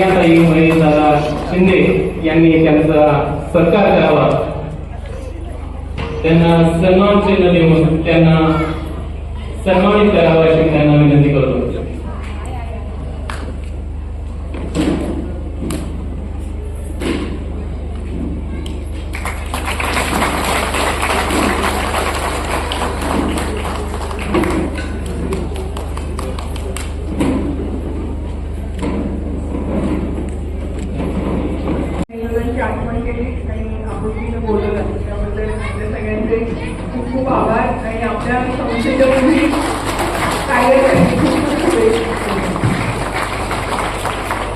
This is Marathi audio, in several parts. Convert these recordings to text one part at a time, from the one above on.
ताई महेश दादा शिंदे यांनी त्यांचा सत्कार करावा. त्यांना सन्मान चिन्ह देऊन त्यांना सन्मानित करावं अशी त्यांना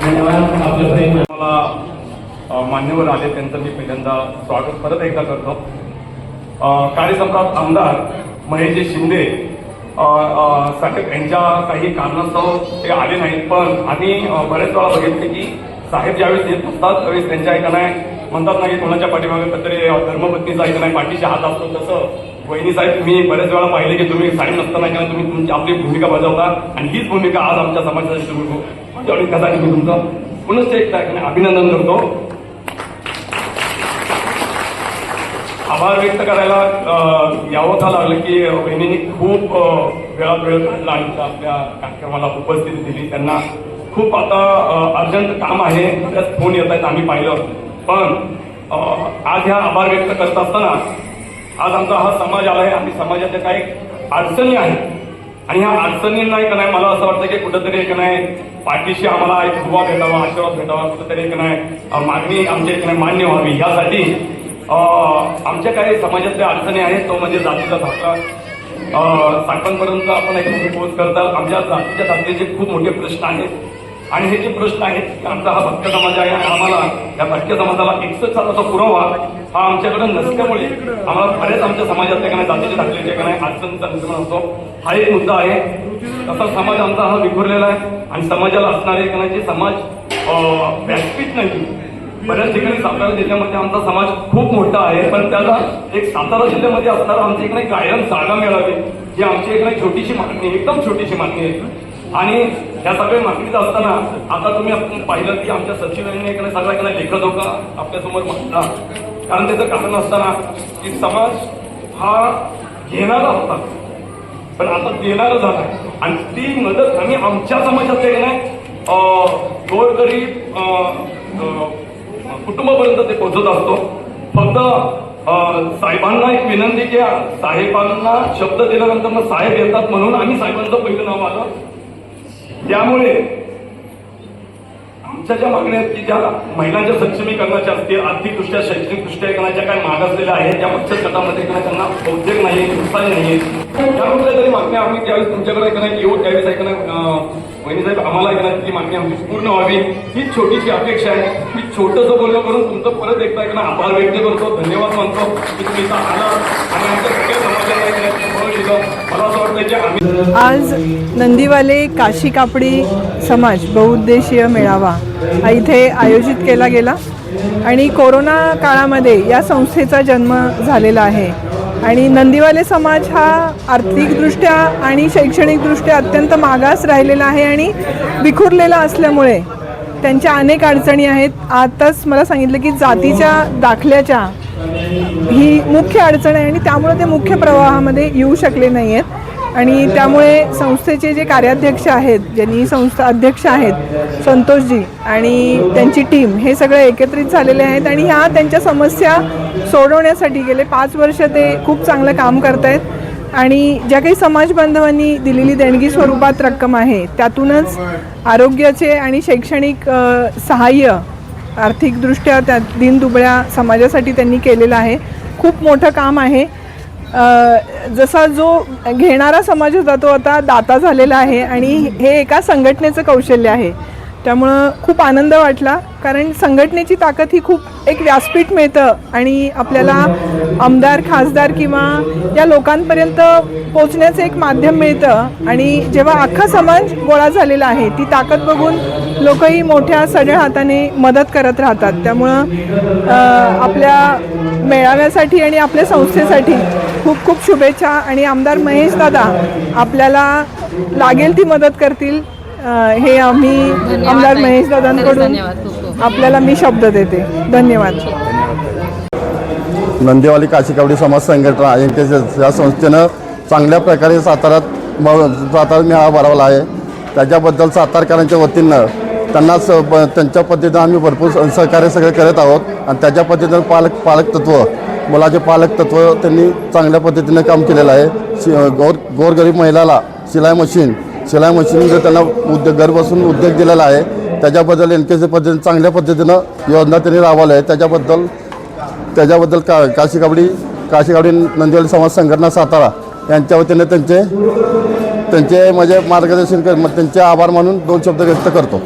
धन्यवाद आपलं मला मान्यवर आले त्यांचं मी पहिल्यांदा स्वागत परत एकदा करतो. अ, कार्यसम्राट आमदार महेश शिंदे साहेब यांच्या काही कारणास्तव ते आले नाहीत पण आम्ही बऱ्याच बरेच वेळा बघितले की साहेब ज्यावेळेस येत असतात त्यावेळेस त्यांच्या ऐका नाही म्हणतात ना की कोणाच्या पाठीमागे काहीतरी धर्मपत्नीचा ऐका नाही पाठीशी हात असतो तसं. वहिनी साहेब मी बरेच वेळा पाहिले की तुम्ही साडी नसताना किंवा तुम्ही तुमची आपली भूमिका बजावता आणि हीच भूमिका आज आमच्या समाजासाठी सुरू त्यावेळी कदाचित मी तुमचं? पुनश्च एकदा ऐकणे अभिनंदन करतो. आभार व्यक्त करायला यावं का लागलं की बहिणींनी खूप वेळात वेळ काढला आणि त्या आपल्या कार्यक्रमाला उपस्थिती दिली. त्यांना खूप आता अर्जंट काम आहे. त्यात फोन येत आहेत आम्ही पाहिलं. पण आज ह्या आभार व्यक्त करत असताना आज आमचा हा समाज आला आहे आणि समाजाच्या काही अडचणी आहेत आणि ह्या अडचणींना एक नाही? मला असं वाटतं की कुठंतरी एक नाही पाठीशी आम्हाला एक दुवा भेटावा आशीर्वाद भेटावा कुठंतरी एक नाही मागणी आमच्या एक नाही मान्य व्हावी. यासाठी आमच्या काही समाजातल्या अडचणी आहेत तो म्हणजे जातीचा धाका. अं, आपण एक मोठी पोच करतात आमच्या जातीच्या धाकलेचे खूप मोठे प्रश्न आहेत. आणि हे जे प्रश्न आहेत आमचा हा भक्त समाज आहे आणि आम्हाला या भटक्या समाजाला एकसठ सालाचा पुरावा हा आमच्याकडे नसल्यामुळे आम्हाला बरेच आमच्या समाजातल्या काही जातीच्या धाकलेचे काही अडचणीचा निर्माण होतो हा एक मुद्दा आहे. तसा समाज आमचा हा विखुरलेला आहे आणि समाजाला असणारे काही जे समाज व्यासपीठ नाही बऱ्याच ठिकाणी सातारा जिल्ह्यामध्ये आमचा समाज खूप मोठा आहे. पण त्याला एक सातारा जिल्ह्यामध्ये असणारा आमच्या नाही कायम जागा मिळावी ही आमची एक नाही छोटीशी मागणी एकदम छोटीशी मागणी आहे. आणि ह्या सगळ्या मागणीत असताना आता तुम्ही आपण पाहिलं की आमच्या सचिवांनी इकडे सगळ्या एखादा लेखक होता आपल्यासमोर मांडला कारण त्याचं कारण असताना की समाज हा घेणारा होता. पण आता देणारा झालं. आणि ती मदत आम्ही आमच्या समाजात की नाही. अं, गोरगरीब कुटुंबापर्यंत ते पोहोचत असतो. फक्त साहेबांना एक विनंती की साहेबांना शब्द दिल्यानंतर मग साहेब येतात म्हणून आम्ही साहेबांचं पहिलं नाव आलं. त्यामुळे आमच्या ज्या मागण्या आहेत की ज्या महिलांच्या सक्षमीकरणाच्या असतील आर्थिकदृष्ट्या शैक्षणिकदृष्ट्या एकांच्या काय मागासलेल्या आहेत त्या बचत गटामध्ये किंवा त्यांना औद्योग नाही नुकसान नाही त्या कुठल्या तरी मागण्या आम्ही त्यावेळेस तुमच्याकडे ऐकणार येऊ त्यावेळेस ऐकणार वहिनी साहेब आम्हाला ऐकणार ती मागणी आमची पूर्ण व्हावी. ही छोटीशी अपेक्षा आहे. मी छोटंसं बोलणं करून तुमचं परत एकदा ऐकणं आभार व्यक्त करतो. धन्यवाद मानतो. की तुम्ही इथं आला आणि आमच्या सगळ्या समाजाला ऐकण्याचं बळ दिलं मला असं वाटतं की आम्ही आज नंदीवाले काशी कापडी समाज बहुउद्देशीय मेळावा हा इथे आयोजित केला गेला. आणि कोरोना काळामध्ये या संस्थेचा जन्म झालेला आहे. आणि नंदीवाले समाज हा आर्थिकदृष्ट्या आणि शैक्षणिकदृष्ट्या अत्यंत मागास राहिलेला आहे आणि विखुरलेला असल्यामुळे त्यांच्या अनेक अडचणी आहेत. आताच मला सांगितलं की जातीच्या दाखल्याच्या ही मुख्य अडचण आहे आणि त्यामुळे ते मुख्य प्रवाहामध्ये येऊ शकले नाही आहेत आणि त्यामुळे संस्थेचे जे कार्याध्यक्ष आहेत ज्यांनी संस्था अध्यक्ष आहेत संतोषजी आणि त्यांची टीम हे सगळे एकत्रित झालेले आहेत आणि ह्या त्यांच्या समस्या सोडवण्यासाठी गेले पाच वर्ष ते खूप चांगलं काम करत आहेत आणि ज्या काही समाज बांधवांनी दिलेली देणगी स्वरूपात रक्कम आहे त्यातूनच आरोग्याचे आणि शैक्षणिक सहाय्य आर्थिकदृष्ट्या त्या दिनदुबळ्या समाजासाठी त्यांनी केलेलं आहे. खूप मोठं काम आहे. जसा जो घेणारा समाज होता तो आता दाता झालेला आहे आणि हे एका संघटनेचं कौशल्य आहे. त्यामुळं खूप आनंद वाटला. कारण संघटनेची ताकद ही खूप एक व्यासपीठ मिळतं आणि आपल्याला आमदार खासदार किंवा या लोकांपर्यंत पोचण्याचं एक माध्यम मिळतं. आणि जेव्हा अख्खा समाज गोळा झालेला आहे ती ताकद बघून लोकही मोठ्या सड्या हाताने मदत करत राहतात. त्यामुळं आपल्या मेळाव्यासाठी आणि आपल्या संस्थेसाठी खूप खूप शुभेच्छा. आणि आमदार महेश दादा आपल्याला लागेल ती मदत करतील. हे आम्ही आमदार महेश दादांकडून धन्यवाद खूप खूप. आपल्याला मी शब्द देते. धन्यवाद. नंदेवाली काशीकावडी समाज संघटना एन के या संस्थेनं चांगल्या प्रकारे साताऱ्यात म- सातारा मेळावा भरवला आहे. त्याच्याबद्दल सातारकरांच्या वतीनं त्यांना स ब- त्यांच्या पद्धतीनं आम्ही भरपूर सहकार्य सगळे करत आहोत. आणि त्याच्या पद्धतीनं पालक पालक तत्व मुलाचे पालक तत्व त्यांनी चांगल्या पद्धतीनं काम केलेलं आहे. शि गोर गोरगरीब महिलाला शिलाई मशीन शिलाई मशीन जर त्यांना उद्योग घर बसून उद्योग दिलेला आहे त्याच्याबद्दल एन के पद्धतीने चांगल्या पद्धतीनं योजना त्यांनी राबवल्या आहे त्याच्याबद्दल त्याच्याबद्दल का काशी काबडी काशी काबडी नंदिवली समाज संघटना सातारा यांच्या वतीने त्यांचे त्यांचे म्हणजे मार्गदर्शन कर त्यांचे आभार मानून दोन शब्द व्यक्त करतो.